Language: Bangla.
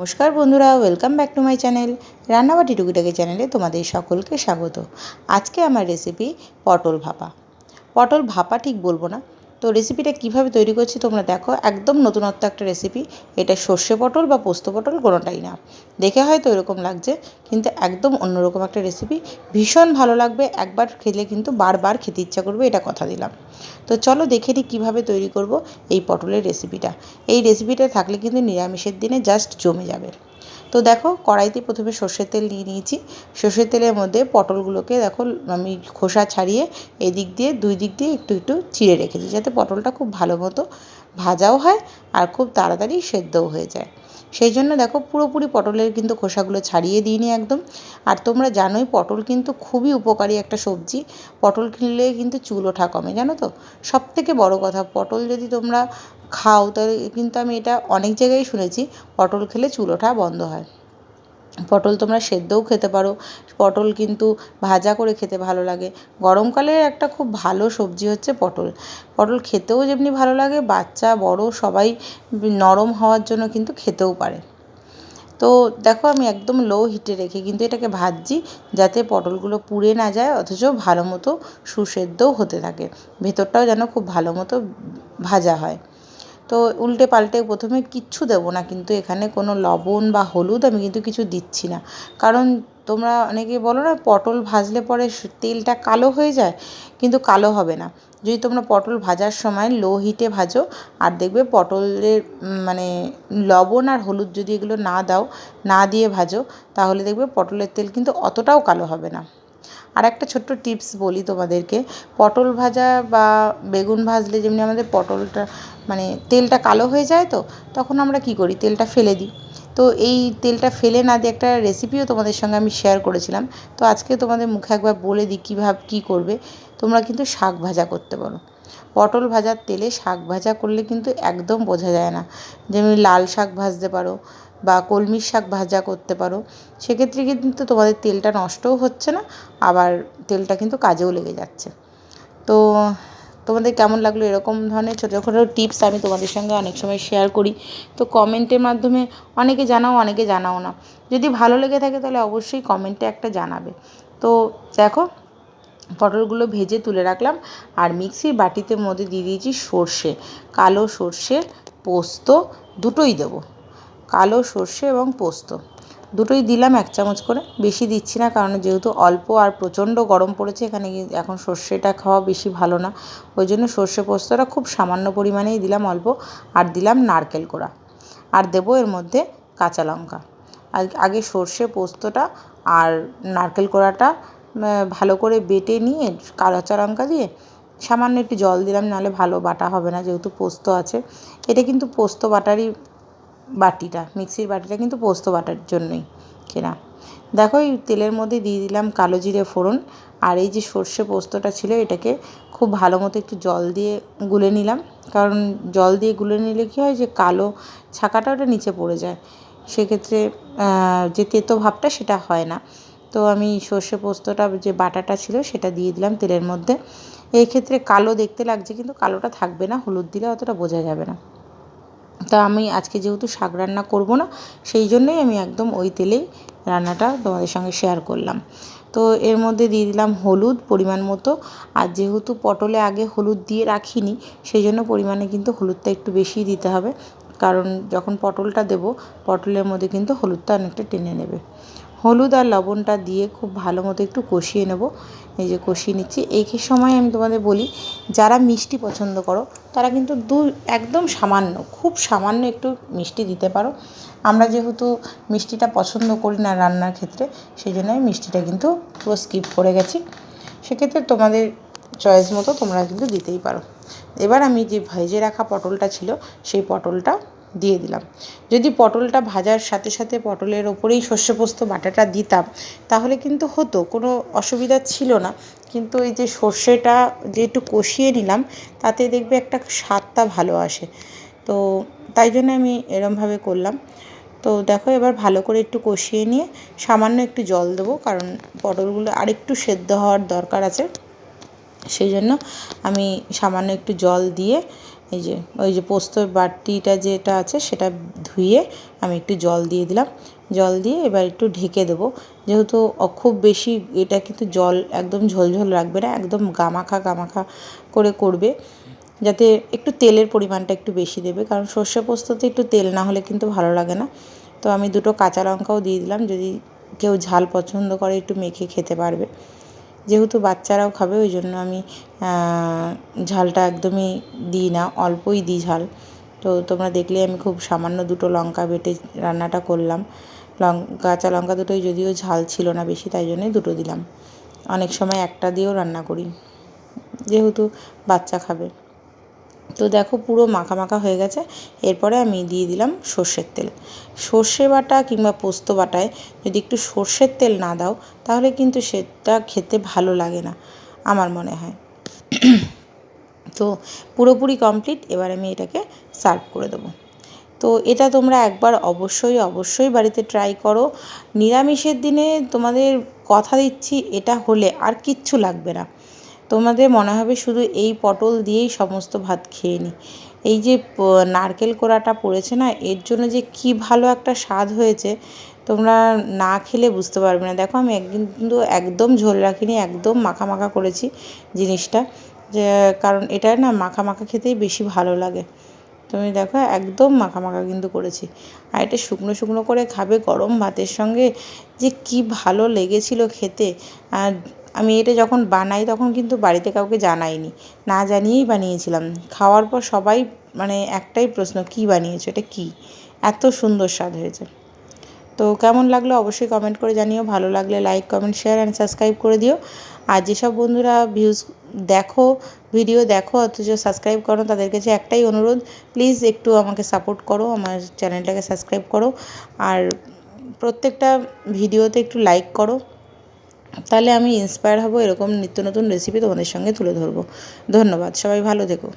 নমস্কার বন্ধুরা welcome back to my channel Rannabati Tukitaki চ্যানেলে তোমাদের সকলকে স্বাগত। আজকে আমার রেসিপি পটল ভাপা। পটল ভাপা ঠিক বলব না তো রেসিপিটা কীভাবে তৈরি করছি তোমরা দেখো, একদম নতুনত্ব একটা রেসিপি এটা সর্ষে পটল বা পোস্ত পটল কোনোটাই না। দেখে হয়তো এরকম লাগছে, কিন্তু একদম অন্যরকম একটা রেসিপি ভীষণ ভালো লাগবে, একবার খেলে কিন্তু বারবার খেতে ইচ্ছা করবে, এটা কথা দিলাম। তো চলো দেখে নিই কীভাবে তৈরি করব এই পটলের রেসিপিটা এই রেসিপিটা থাকলে কিন্তু নিরামিষের দিনে জাস্ট জমে যাবে। তো দেখো, কড়াইতে প্রথমে সর্ষের তেল নিয়ে নিয়েছি সর্ষের তেলের মধ্যে পটলগুলোকে দেখো, আমি খোসা ছাড়িয়ে এদিক দিয়ে, দুই দিক দিয়ে একটু একটু চিড়ে রেখেছি, যাতে পটলটা খুব ভালো মতো ভাজাও হয় আর খুব তাড়াতাড়ি সেদ্ধও হয়ে যায়। সেই জন্য দেখো, পুরোপুরি পটলের কিন্তু খোসাগুলো ছাড়িয়ে দিইনি একদম। আর তোমরা জানোই, পটল কিন্তু খুবই উপকারী একটা সবজি। পটল কিনলে কিন্তু চুল ওঠা কমে, জানো তো? সব থেকে বড় কথা, পটল যদি তোমরা খাও, তাহলে কিন্তু আমি এটা অনেক জায়গায় শুনেছি, পটল খেলে চুল ওঠা বন্ধ হয়। পটল তোমরা সেদ্ধও খেতে পারো। পটল কিন্তু ভাজা করে খেতে ভালো লাগে। গরমকালে একটা খুব ভালো সবজি হচ্ছে পটল। পটল খেতেও যেমনি ভালো লাগে, বাচ্চা, বড় সবাই নরম হওয়ার জন্য কিন্তু খেতেও পারে। তো দেখো আমি একদম লো হিটে রেখে কিন্তু এটাকে ভাজছি যাতে পটলগুলো পুড়ে না যায়, অথচ ভালো মতো সুসেদ্ধও হতে থাকে। ভেতরটাও যেন খুব ভালো মতো ভাজা হয়। তো উল্টে পাল্টে প্রথমে কিচ্ছু দেবো না, কিন্তু এখানে কোনো লবণ বা হলুদ আমি কিন্তু কিছু দিচ্ছি না। কারণ তোমরা অনেকে বলো না, পটল ভাজলে পরে তেলটা কালো হয়ে যায়, কিন্তু কালো হবে না। যদি তোমরা পটল ভাজার সময় লো হিটে ভাজো, আর দেখবে পটলের মানে লবণ আর হলুদ যদি এগুলো না দাও, না দিয়ে ভাজো, তাহলে দেখবে পটলের তেল কিন্তু অতটাও কালো হবে না। আর একটা ছোট্ট টিপস বলি তোমাদেরকে, পটল ভাজা বা বেগুন ভাজলে যেমনি আমাদের পটলটা মানে তেলটা কালো হয়ে যায় তো, তখন আমরা কি করি? তেলটা ফেলে দিই। তো এই তেলটা ফেলে না দিয়ে একটা রেসিপিও তোমাদের সঙ্গে আমি শেয়ার করেছিলাম। তো আজকে তোমাদের মুখে একবার বলে দিই কীভাবে, কী করবে। তোমরা কিন্তু শাক ভাজা করতে পারো। পটল ভাজার তেলে শাক ভাজা করলে কিন্তু একদম বোঝা যায় না। যেমন লাল শাক ভাজতে পারো বা কলমির শাক ভাজা করতে পারো, সেক্ষেত্রে কিন্তু তোমাদের তেলটা নষ্টও হচ্ছে না, আবার তেলটা কিন্তু কাজেও লেগে যাচ্ছে। তো তোমাদের কেমন লাগল এরকম ধরনের ছোটোখাটো টিপস আমি তোমাদের সঙ্গে অনেক সময় শেয়ার করি। তো কমেন্টের মাধ্যমে অনেকে জানাও অনেকে জানাও না। যদি ভালো লেগে থাকে তাহলে অবশ্যই কমেন্টে একটা জানাবে। তো দেখো, পটলগুলো ভেজে তুলে রাখলাম আর মিক্সির বাটিতে মধ্যে দিয়ে দিয়েছি সর্ষে, কালো সর্ষে পোস্ত দুটোই দেবো। কালো সর্ষে এবং পোস্ত। দুটোই দিলাম এক চামচ করে। বেশি দিচ্ছি না কারণ যেহেতু অল্প আর প্রচণ্ড গরম পড়েছে, এখানে এখন সর্ষেটা খাওয়া বেশি ভালো না। ওই জন্য সর্ষে পোস্তটা খুব সামান্য পরিমাণেই দিলাম অল্প আর দিলাম নারকেল কোড়া। আর দেবো এর মধ্যে কাঁচা লঙ্কা। আগে সর্ষে পোস্তটা আর নারকেল কোড়াটা ভালো করে বেটে নিয়ে কাঁচা লঙ্কা দিয়ে সামান্য একটু জল দিলাম, নাহলে ভালো বাটা হবে না যেহেতু পোস্ত আছে। এটা কিন্তু পোস্ত বাটারই বাটিটা, মিক্সির বাটিটা, কিন্তু পোস্ত বাটার জন্যই কেনা। দেখো, এই তেলের মধ্যে দিয়ে দিলাম কালো জিরে ফোড়ন, আর এই যে সর্ষে পোস্তটা ছিল, এটাকে খুব ভালো মতো একটু জল দিয়ে গুলে নিলাম। কারণ জল দিয়ে গুলে নিলে কী হয় যে, কালো ছাকাটা ওটা নিচে পড়ে যায়। সেক্ষেত্রে যে তেতো ভাবটা সেটা হয় না। তো আমি সর্ষে পোস্তটা, যে বাটাটা ছিল, সেটা দিয়ে দিলাম তেলের মধ্যে। এই ক্ষেত্রে কালো দেখতে লাগছে, কিন্তু কালোটা থাকবে না, হলুদ দিলে অতটা বোঝা যাবে না। তা আমি আজকে যেহেতু শাক রান্না করব না, সেই জন্যই আমি একদম ওই তেলেই রান্নাটা তোমাদের সঙ্গে শেয়ার করলাম। তো এর মধ্যে দিয়ে দিলাম হলুদ পরিমাণ মতো, আর যেহেতু পটলে আগে হলুদ দিয়ে রাখিনি, সেই জন্য পরিমাণে কিন্তু হলুদটা একটু বেশি দিতে হবে। কারণ যখন পটলটা দেব, পটলের মধ্যে কিন্তু হলুদটা অনেকটা টেনে নেবে। হলুদ আর লবণটা দিয়ে খুব ভালো মতো একটু কষিয়ে নেব। এই যে কষিয়ে নিচ্ছি। এই সময় আমি তোমাদের বলি, যারা মিষ্টি পছন্দ করো, তারা কিন্তু দু, একদম সামান্য, খুব সামান্য একটু মিষ্টি দিতে পারো। আমরা যেহেতু মিষ্টিটা পছন্দ করি না রান্নার ক্ষেত্রে সেই জন্য আমি মিষ্টিটা কিন্তু পুরো স্কিপ করে গেছি। সেক্ষেত্রে তোমাদের চয়েস মতো তোমরা কিন্তু দিতেই পারো। এবার আমি যে ভেজে রাখা পটলটা ছিল, সেই পটলটা দিয়ে দিলাম। যদি পটলটা ভাজার সাথে সাথে পটলের ওপরেই সর্ষে পোস্ত বাটাটা দিতাম, তাহলে কিন্তু হতো, কোনো অসুবিধা ছিল না। কিন্তু এই যে সর্ষেটা যে একটু কষিয়ে নিলাম, তাতে দেখবে একটা স্বাদটা ভালো আসে। তো তাই জন্য আমি এরমভাবে করলাম। তো দেখো এবার ভালো করে একটু কষিয়ে নিয়ে সামান্য একটু জল দেবো, কারণ পটলগুলো আরেকটু সেদ্ধ হওয়ার দরকার আছে। সেই জন্য আমি সামান্য একটু জল দিয়ে এই যে, ওই যে পোস্তর বাটিটা যেটা আছে সেটা ধুয়ে আমি একটু জল দিয়ে দিলাম। জল দিয়ে এবার একটু ঢেকে দেবো। যেহেতু খুব বেশি এটা কিন্তু জল একদম ঝোলঝোল রাখবে না, একদম গামাখা গামাখা করে করবে। যাতে একটু তেলের পরিমাণটা একটু বেশি দেবে, কারণ সর্ষে পোস্ততে একটু তেল না হলে কিন্তু ভালো লাগে না। তো আমি দুটো কাঁচা লঙ্কাও দিয়ে দিলাম, যদি কেউ ঝাল পছন্দ করে একটু মেখে খেতে পারবে। যেহেতু বাচ্চারাও খাবে, ওই জন্য আমি ঝালটা একদমই দিই না, অল্পই দিই ঝাল। তো তোমরা দেখলে আমি খুব সামান্য দুটো লঙ্কা বেটে রান্নাটা করলাম। লঙ্কা কাঁচা লঙ্কা দুটোই যদিও ঝাল ছিল না বেশি, তাই জন্যই দুটো দিলাম। অনেক সময় একটা দিয়েও রান্না করি। যেহেতু বাচ্চা খাবে। তো দেখো পুরো মাখা মাখা হয়ে গেছে। এরপরে আমি দিয়ে দিলাম সর্ষের তেল। সর্ষে বাটা কিংবা পোস্ত বাটায় যদি একটু সর্ষের তেল না দাও, তাহলে কিন্তু সেটা খেতে ভালো লাগে না, আমার মনে হয়। তো পুরোপুরি কমপ্লিট এবার আমি এটাকে সার্ভ করে দেবো। তো এটা তোমরা একবার অবশ্যই অবশ্যই বাড়িতে ট্রাই করো। নিরামিষের দিনে তোমাদের কথা দিচ্ছি, এটা হলে আর কিচ্ছু লাগবে না। তোমাদের মনে হবে শুধু এই পটল দিয়েই সমস্ত ভাত খেয়ে নিই এই যে নারকেল কোড়াটা পড়েছে না, এর জন্য যে কি ভালো একটা স্বাদ হয়েছে, তোমরা না খেলে বুঝতে পারবে না। দেখো, আমি একদিন কিন্তু একদম ঝোল রাখিনি, একদম মাখা মাখা করেছি জিনিসটা, যে, কারণ এটা না মাখা মাখা খেতেই বেশি ভালো লাগে। তুমি দেখো, একদম মাখা মাখা কিন্তু করেছি। আর এটা শুকনো শুকনো করে খাবে গরম ভাতের সঙ্গে, যে কি ভালো লেগেছিল খেতে। আর আমি এটা যখন বানাই তখন কিন্তু বাড়িতে কাউকে জানাইনি। না জানিয়েই বানিয়েছিলাম। খাওয়ার পর সবাই মানে একটাই প্রশ্ন, কী বানিয়েছো? এটা কী? এত সুন্দর স্বাদ হয়েছে। তো কেমন লাগল অবশ্যই কমেন্ট করে জানিও। ভালো লাগলে like comment share and subscribe করে দিও। আর যেসব বন্ধুরা ভিউজ দেখো ভিডিও দেখো, অথচ সাবস্ক্রাইব করো, তাদের কাছে একটাই অনুরোধ প্লিজ একটু আমাকে সাপোর্ট করো, আমার চ্যানেলটাকে সাবস্ক্রাইব করো। আর প্রত্যেকটা ভিডিওতে একটু লাইক করো। তাহলে আমি ইন্সপায়ার হব এরকম নিত্য নতুন রেসিপি তোমাদের সঙ্গে তুলে ধরবো। ধন্যবাদ, সবাই ভালো থেকো।